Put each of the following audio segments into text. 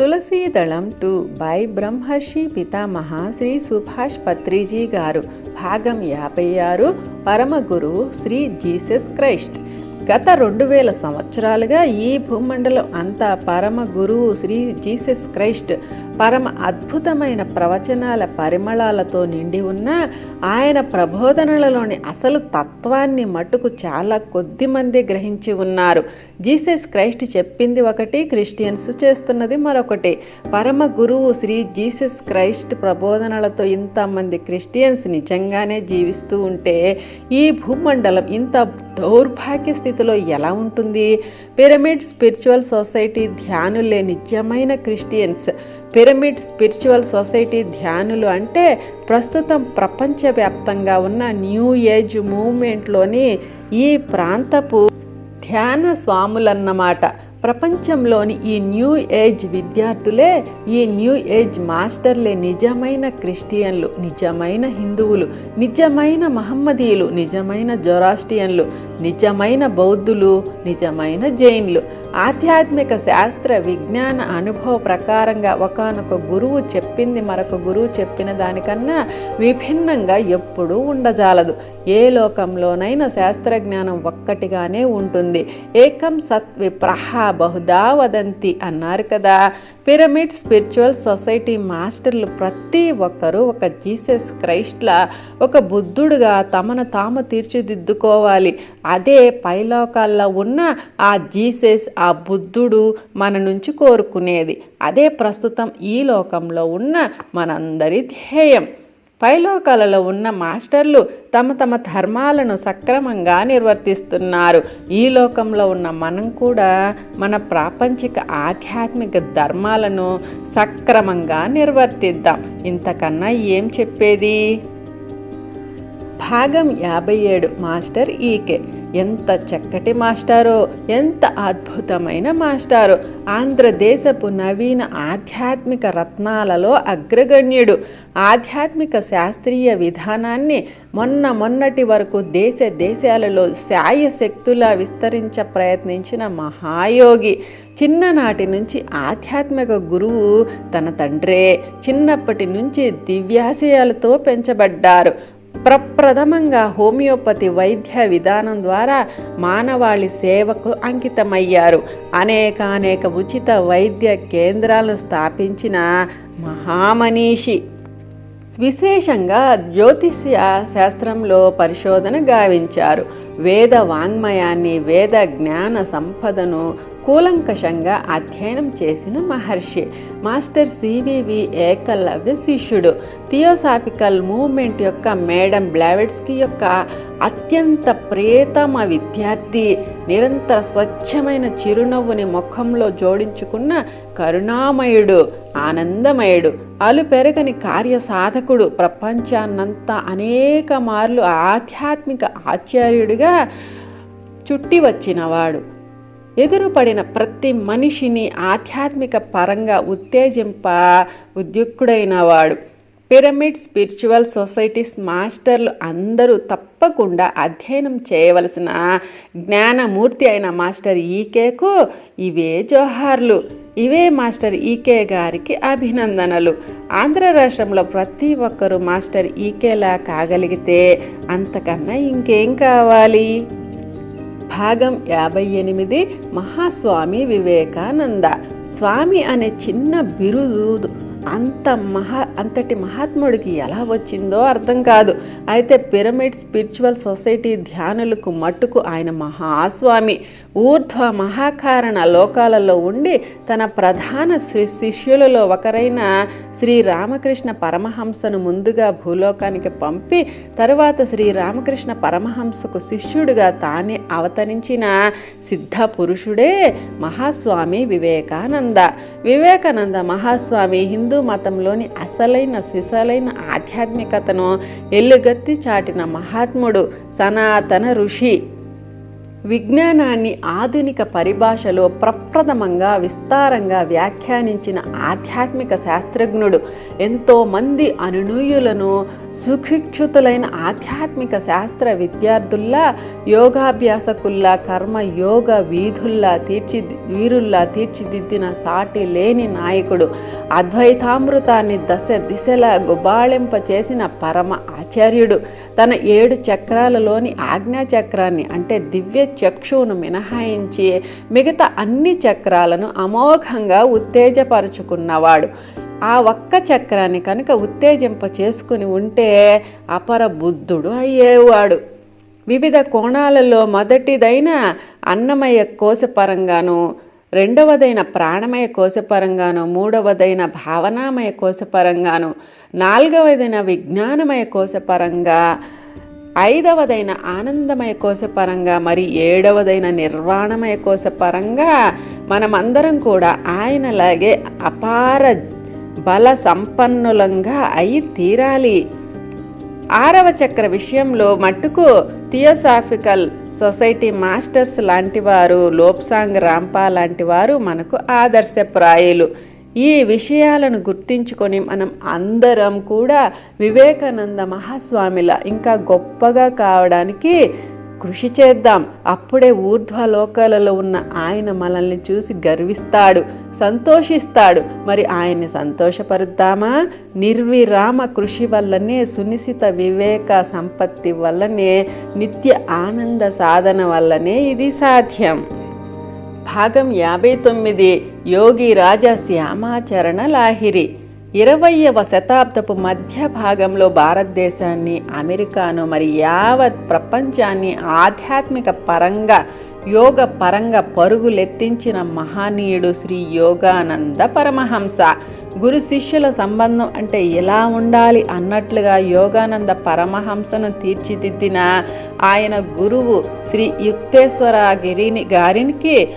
Tulasidalam two by బ్రహ్మర్షి పితామహ శ్రీ సుభాష్ పత్రిజీ గారు. భాగం యాభై ఆరు. పరమగురు శ్రీ జీసస్ క్రైస్ట్. గత రెండు వేల సంవత్సరాలుగా ఈ భూమండలం అంతా పరమ గురువు శ్రీ జీసస్ క్రైస్ట్. పరమ అద్భుతమైన ప్రవచనాల పరిమళాలతో నిండి ఉన్న ఆయన ప్రబోధనలలోని అసలు తత్వాన్ని మటుకు చాలా కొద్ది మంది గ్రహించి ఉన్నారు. జీసస్ క్రైస్ట్ చెప్పింది ఒకటి క్రిస్టియన్స్ చేస్తున్నది మరొకటి. పరమ గురువు శ్రీ జీసస్ క్రైస్ట్ ప్రబోధనలతో ఇంతమంది క్రిస్టియన్స్ నిజంగానే జీవిస్తూ ఉంటే ఈ భూమండలం ఇంత దౌర్భాగ్య స్థితిలో ఎలా ఉంటుంది? పిరమిడ్ స్పిరిచువల్ సొసైటీ ధ్యానులే నిజమైన క్రిస్టియన్స్. పిరమిడ్ స్పిరిచువల్ సొసైటీ ధ్యానులు అంటే ప్రస్తుతం ప్రపంచవ్యాప్తంగా ఉన్న న్యూ ఏజ్ మూవ్మెంట్లోని ఈ ప్రాంతపు ధ్యాన స్వాములన్నమాట. ప్రపంచంలోని ఈ న్యూ ఏజ్ విద్యార్థులే ఈ న్యూ ఏజ్ మాస్టర్లే నిజమైన క్రిస్టియన్లు నిజమైన హిందువులు నిజమైన మహమ్మదీయులు నిజమైన జొరాస్టియన్లు నిజమైన బౌద్ధులు నిజమైన జైన్లు. ఆధ్యాత్మిక శాస్త్ర విజ్ఞాన అనుభవ ప్రకారంగా ఒకనొక గురువు చెప్పింది మరొక గురువు చెప్పిన దానికన్నా విభిన్నంగా ఎప్పుడూ ఉండజాలదు. ఏ లోకంలోనైనా శాస్త్రజ్ఞానం ఒక్కటిగానే ఉంటుంది. ఏకం సత్ విప్రహ బహుదా వదంతి అన్నారు కదా. పిరమిడ్ స్పిరిచువల్ సొసైటీ మాస్టర్లు ప్రతి ఒక్కరూ ఒక జీసస్ క్రైస్ట్లా ఒక బుద్ధుడుగా తమను తాము తీర్చిదిద్దుకోవాలి. అదే పైలోకాల్లో ఉన్న ఆ జీసస్ ఆ బుద్ధుడు మన నుంచి కోరుకునేది. అదే ప్రస్తుతం ఈ లోకంలో ఉన్న మనందరి ధ్యేయం. పైలోకాలలో ఉన్న మాస్టర్లు తమ తమ ధర్మాలను సక్రమంగా నిర్వర్తిస్తున్నారు. ఈ లోకంలో ఉన్న మనం కూడా మన ప్రాపంచిక ఆధ్యాత్మిక ధర్మాలను సక్రమంగా నిర్వర్తిద్దాం. ఇంతకన్నా ఏం చెప్పేది? భాగం యాభై ఏడు మాస్టర్ ఈకే. ఎంత చక్కటి మాస్టారో ఎంత అద్భుతమైన మాస్టారో. ఆంధ్రదేశపు నవీన ఆధ్యాత్మిక రత్నాలలో అగ్రగణ్యుడు. ఆధ్యాత్మిక శాస్త్రీయ విధానాన్ని మొన్న మొన్నటి వరకు దేశ దేశాలలో శాయశక్తులా విస్తరించ ప్రయత్నించిన మహాయోగి. చిన్ననాటి నుంచి ఆధ్యాత్మిక గురువు తన తండ్రే. చిన్నప్పటి నుంచి దివ్యాశయాలతో పెంచబడ్డారు. ప్రప్రథమంగా హోమియోపతి వైద్య విధానం ద్వారా మానవాళి సేవకు అంకితమయ్యారు. అనేకానేక ఉచిత వైద్య కేంద్రాలను స్థాపించిన మహామనీషి. విశేషంగా జ్యోతిష్య శాస్త్రంలో పరిశోధన గావించారు. వేద వాంగ్మయాన్ని వేద జ్ఞాన సంపదను కూలంకషంగా అధ్యయనం చేసిన మహర్షి మాస్టర్ సివివి ఏకలవ్య శిష్యుడు. థియోసాఫికల్ మూవ్మెంట్ యొక్క మేడం బ్లావెట్స్కి యొక్క అత్యంత ప్రియతమ విద్యార్థి నిరంతర స్వచ్ఛమైన చిరునవ్వుని ముఖంలో జోడించుకున్న కరుణామయుడు ఆనందమయుడు అలు పెరగని కార్యసాధకుడు ప్రపంచాన్నంతా అనేక మార్లు ఆధ్యాత్మిక ఆచార్యుడిగా చుట్టి వచ్చినవాడు. ఎదురుపడిన ప్రతి మనిషిని ఆధ్యాత్మిక పరంగా ఉత్తేజింప ఉద్యుక్తుడైన వాడు. పిరమిడ్ స్పిరిచువల్ సొసైటీస్ మాస్టర్లు అందరూ తప్పకుండా అధ్యయనం చేయవలసిన జ్ఞానమూర్తి అయిన మాస్టర్ ఈకేకు ఇవే జోహార్లు. ఇవే మాస్టర్ ఈకే గారికి అభినందనలు. ఆంధ్ర రాష్ట్రంలో ప్రతి ఒక్కరూ మాస్టర్ ఈకేలా కాగలిగితే అంతకన్నా ఇంకేం కావాలి? భాగం యాభై ఎనిమిది మహాస్వామి వివేకానంద. స్వామి అనే చిన్న బిరుదు అంత మహా అంతటి మహాత్ముడికి ఎలా వచ్చిందో అర్థం కాదు. అయితే పిరమిడ్ స్పిరిచువల్ సొసైటీ ధ్యానులకు మట్టుకు ఆయన మహాస్వామి. ఊర్ధ్వ మహాకారణ లోకాలలో ఉండి తన ప్రధాన శిష్యులలో ఒకరైన శ్రీ రామకృష్ణ పరమహంసను ముందుగా భూలోకానికి పంపి తరువాత శ్రీ రామకృష్ణ పరమహంసకు శిష్యుడిగా తానే అవతరించిన సిద్ధ పురుషుడే మహాస్వామి వివేకానంద. వివేకానంద మహాస్వామి హిందూ మతంలోని అసలైన సిసలైన ఆధ్యాత్మికతను ఎల్లుగత్తి చాటిన మహాత్ముడు సనాతన ఋషి. విజ్ఞానాన్ని ఆధునిక పరిభాషలో ప్రప్రథమంగా విస్తారంగా వ్యాఖ్యానించిన ఆధ్యాత్మిక శాస్త్రజ్ఞుడు ఎంతోమంది అనునూయులను సుశిక్షితులైన ఆధ్యాత్మిక శాస్త్ర విద్యార్థుల్లా యోగాభ్యాసకుల్లా కర్మ యోగ వీధుల్లా తీర్చి వీరుల్లా తీర్చిదిద్దిన సాటి లేని నాయకుడు అద్వైతామృతాన్ని దశ దిశలా గుబాళింప చేసిన పరమ ఆచార్యుడు. తన ఏడు చక్రాలలోని ఆజ్ఞాచక్రాన్ని అంటే దివ్య చక్షువును మినహాయించి మిగతా అన్ని చక్రాలను అమోఘంగా ఉత్తేజపరుచుకున్నవాడు. ఆ ఒక్క చక్రాన్ని కనుక ఉత్తేజింప చేసుకుని ఉంటే అపర బుద్ధుడు అయ్యేవాడు. వివిధ కోణాలలో మొదటిదైన అన్నమయ కోశపరంగాను రెండవదైన ప్రాణమయ కోశపరంగాను మూడవదైన భావనామయ కోశపరంగాను నాలుగవదైన విజ్ఞానమయ కోశపరంగా ఐదవదైన ఆనందమయ కోశపరంగా మరి ఏడవదైన నిర్వాణమయ కోశపరంగా మనమందరం కూడా ఆయనలాగే అపార బల సంపన్నులంగా అయి తీరాలి. ఆరవ చక్ర విషయంలో మట్టుకు థియోసాఫికల్ సొసైటీ మాస్టర్స్ లాంటి వారు లోప్సాంగ్ రాంపా లాంటి వారు మనకు ఆదర్శప్రాయులు. ఈ విషయాలను గుర్తించుకొని మనం అందరం కూడా వివేకానంద మహాస్వామిల ఇంకా గొప్పగా కావడానికి కృషి చేద్దాం. అప్పుడే ఊర్ధ్వలోకాలలో ఉన్న ఆయన మనల్ని చూసి గర్విస్తాడు సంతోషిస్తాడు. మరి ఆయన్ని సంతోషపరుద్దామా? నిర్విరామ కృషి వల్లనే సునిశిత వివేక సంపత్తి వల్లనే నిత్య ఆనంద సాధన వల్లనే ఇది సాధ్యం. భాగం యాభై తొమ్మిది. యోగి రాజా శ్యామాచరణ లాహిరి ఇరవయవ శతాబ్దపు మధ్య భాగంలో భారతదేశాన్ని అమెరికాను మరి యావత్ ప్రపంచాన్ని ఆధ్యాత్మిక పరంగా యోగ పరంగా పరుగులెత్తించిన మహనీయుడు శ్రీ యోగానంద పరమహంస. గురు శిష్యుల సంబంధం అంటే ఎలా ఉండాలి అన్నట్లుగా యోగానంద పరమహంసను తీర్చిదిద్దిన ఆయన గురువు శ్రీ యుక్తేశ్వర గిరిని గారికి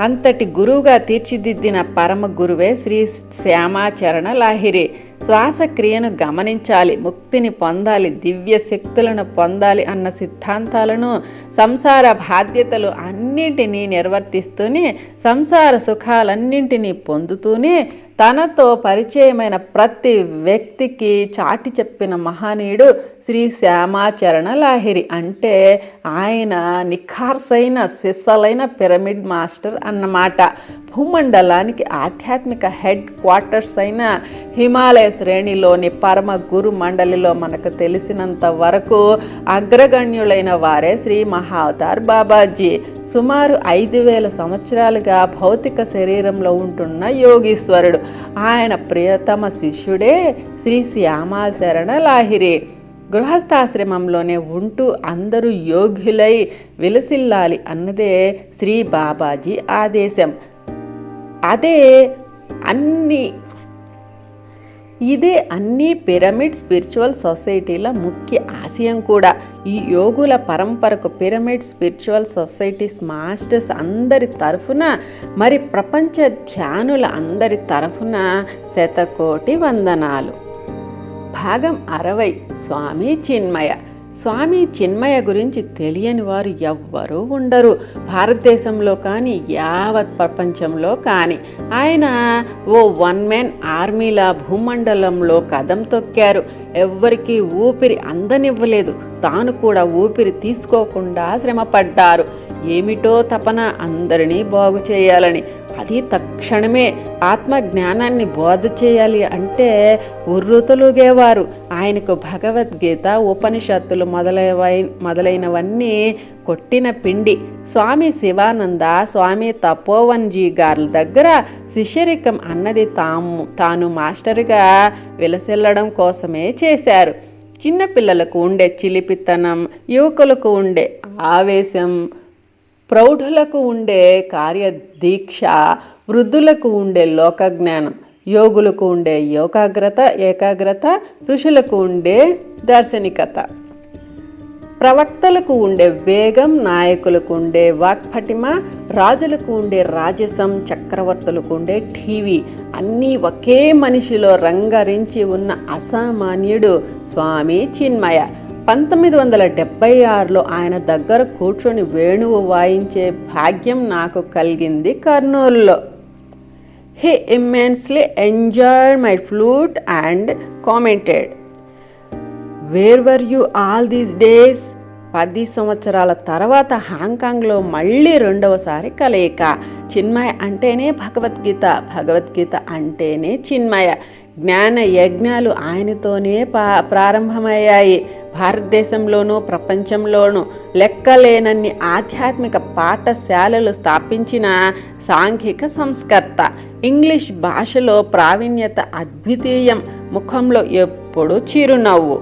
అంతటి గురువుగా తీర్చిదిద్దిన పరమ గురువే శ్రీ శ్యామాచరణ లాహిరి. శ్వాసక్రియను గమనించాలి ముక్తిని పొందాలి దివ్య శక్తులను పొందాలి అన్న సిద్ధాంతాలను సంసార బాధ్యతలు అన్నింటినీ నిర్వర్తిస్తూనే సంసార సుఖాలన్నింటినీ పొందుతూనే తనతో పరిచయమైన ప్రతి వ్యక్తికి చాటి చెప్పిన మహనీయుడు శ్రీ శ్యామాచరణ లాహిరి. అంటే ఆయన నిఖార్సైన సిస్సలైన పిరమిడ్ మాస్టర్ అన్నమాట. భూమండలానికి ఆధ్యాత్మిక హెడ్ క్వార్టర్స్ అయిన హిమాలయ శ్రేణిలోని పరమ గురు మండలిలో మనకు తెలిసినంత వరకు అగ్రగణ్యులైన వారే శ్రీ మహావతార్ బాబాజీ. సుమారు ఐదు వేల సంవత్సరాలుగా భౌతిక శరీరంలో ఉంటున్న యోగీశ్వరుడు. ఆయన ప్రియతమ శిష్యుడే శ్రీ శ్యామాశరణ లాహిరి. గృహస్థాశ్రమంలోనే ఉంటూ అందరూ యోగ్యులై విలసిల్లాలి అన్నదే శ్రీ బాబాజీ ఆదేశం. అదే అన్ని ఇదే అన్ని పిరమిడ్ స్పిరిచువల్ సొసైటీల ముఖ్య ఆశయం కూడా. ఈ యోగుల పరంపరకు పిరమిడ్ స్పిరిచువల్ సొసైటీస్ మాస్టర్స్ అందరి తరఫున మరి ప్రపంచ ధ్యానుల అందరి తరఫున శతకోటి వందనాలు. భాగం అరవై స్వామి చిన్మయ. స్వామి చిన్మయ గురించి తెలియని వారు ఎవ్వరూ ఉండరు. భారతదేశంలో కానీ యావత్ ప్రపంచంలో కానీ. ఆయన ఓ వన్ మ్యాన్ ఆర్మీలా భూమండలంలో కదం తొక్కారు. ఎవ్వరికీ ఊపిరి అందనివ్వలేదు. తాను కూడా ఊపిరి తీసుకోకుండా శ్రమపడ్డారు. ఏమిటో తపన అందరినీ బాగు చేయాలని. అది తక్షణమే ఆత్మ జ్ఞానాన్ని బోధ చేయాలి అంటే ఉర్రుతలుగేవారు ఆయనకు భగవద్గీత ఉపనిషత్తులు మొదలైవై మొదలైనవన్నీ కొట్టిన పిండి. స్వామి శివానంద స్వామి తపోవన్జీ గారి దగ్గర శిష్యరికం అన్నది తాము తాను మాస్టర్గా విలసిల్లడం కోసమే చేశారు. చిన్నపిల్లలకు ఉండే చిలిపితనం యువకులకు ఉండే ఆవేశం ప్రౌఢులకు ఉండే కార్యదీక్ష వృద్ధులకు ఉండే లోకజ్ఞానం యోగులకు ఉండే యోగాగ్రత ఏకాగ్రత ఋషులకు ఉండే దార్శనికత. ప్రవక్తలకు ఉండే వేగం నాయకులకు ఉండే వాక్పటిమ రాజులకు ఉండే రాజసం చక్రవర్తులకు ఉండే టీవీ అన్నీ ఒకే మనిషిలో రంగరించి ఉన్న అసామాన్యుడు స్వామి చిన్మయ. పంతొమ్మిది వందల డెబ్బై ఆరులో ఆయన దగ్గర కూర్చొని వేణువు వాయించే భాగ్యం నాకు కలిగింది కర్నూలులో. He immensely enjoyed my flute and commented where were you all these days పది సంవత్సరాల తర్వాత హాంకాంగ్లో మళ్ళీ రెండవసారి కలయిక. చిన్మయ అంటేనే భగవద్గీత భగవద్గీత అంటేనే చిన్మయ. జ్ఞాన యజ్ఞాలు ఆయనతోనే పా ప్రారంభమయ్యాయి. భారతదేశంలోనూ ప్రపంచంలోనూ లెక్కలేనన్ని ఆధ్యాత్మిక పాఠశాలలు స్థాపించిన సాంఘిక సంస్కర్త. ఇంగ్లీష్ భాషలో ప్రావీణ్యత అద్వితీయం ముఖంలో ఎప్పుడూ చిరునవ్వు.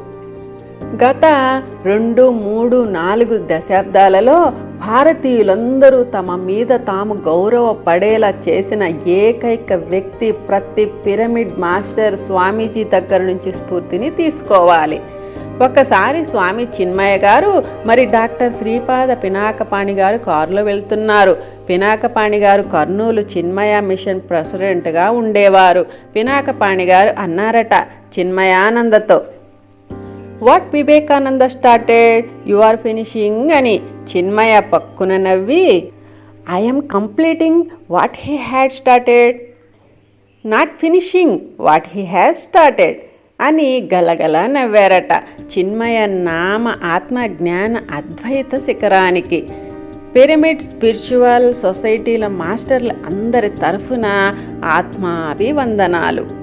గత రెండు మూడు నాలుగు దశాబ్దాలలో భారతీయులందరూ తమ మీద తాము గౌరవపడేలా చేసిన ఏకైక వ్యక్తి ప్రతి పిరమిడ్ మాస్టర్ స్వామీజీ దగ్గర నుంచి స్ఫూర్తిని తీసుకోవాలి. ఒకసారి స్వామి చిన్మయ్య గారు మరి డాక్టర్ శ్రీపాద పినాకపాణి గారు కారులో వెళ్తున్నారు. పినాకపాణి గారు కర్నూలు చిన్మయ మిషన్ ప్రెసిడెంట్గా ఉండేవారు. పినాకపాణి గారు అన్నారట చిన్మయానందతో. What Vivekananda started? You are finishing అని చిన్మయ పక్కున నవ్వి I'm completing what he had started. Not finishing what he had started. అని గలగల నవ్వారట. చిన్మయ నామ ఆత్మజ్ఞాన అద్వైత శిఖరానికి. పిరమిడ్ స్పిరిచువల్ సొసైటీల మాస్టర్లు అందరి తరఫున ఆత్మాభివందనాలు.